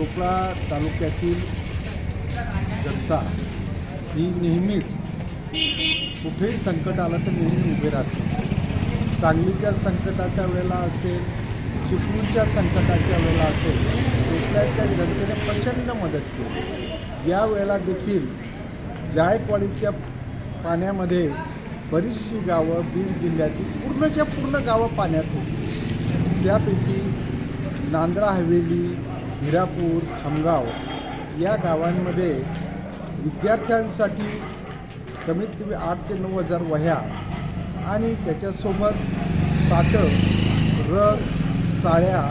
चोपडा तालुक्यातील जनता ही नेहमीच कुठेही संकट आलं तर नेहमी उभे राहते. सांगलीच्या संकटाच्या वेळेला असेल चिपळूणच्या संकटाच्या वेळेला असेल कोकणाच्या जनतेने प्रचंड मदत केली. या वेळेला देखील जायकवाडीच्या पाण्यामध्ये बरीचशी गावं बीड जिल्ह्यातील पूर्णच्या पूर्ण गावं पाण्यात होती. त्यापैकी नांद्रा हवेली हिरापूर खामगाव या गावांमध्ये विद्यार्थ्यांसाठी कमीत कमी आठ ते नऊ हजार वह्या आणि त्याच्यासोबत ताटं रग साड्या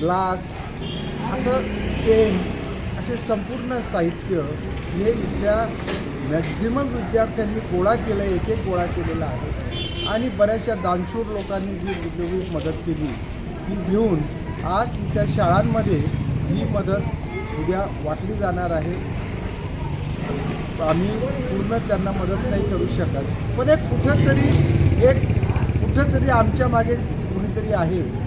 ग्लास असं पेन असे संपूर्ण साहित्य हे इथल्या मॅक्झिमम विद्यार्थ्यांनी गोळा केलं एक एक गोळा केलेला आहे. आणि बऱ्याचशा दानशूर लोकांनी जी उद्योगिक मदत केली ती घेऊन आज इथल्या शाळांमध्ये ही मदत उद्या वाटली जाणार आहे. आम्ही पूर्ण त्यांना मदत नाही करू शकत. पण एक कुठंतरी एक कुठंतरी आमच्या मागे कुणीतरी आहे.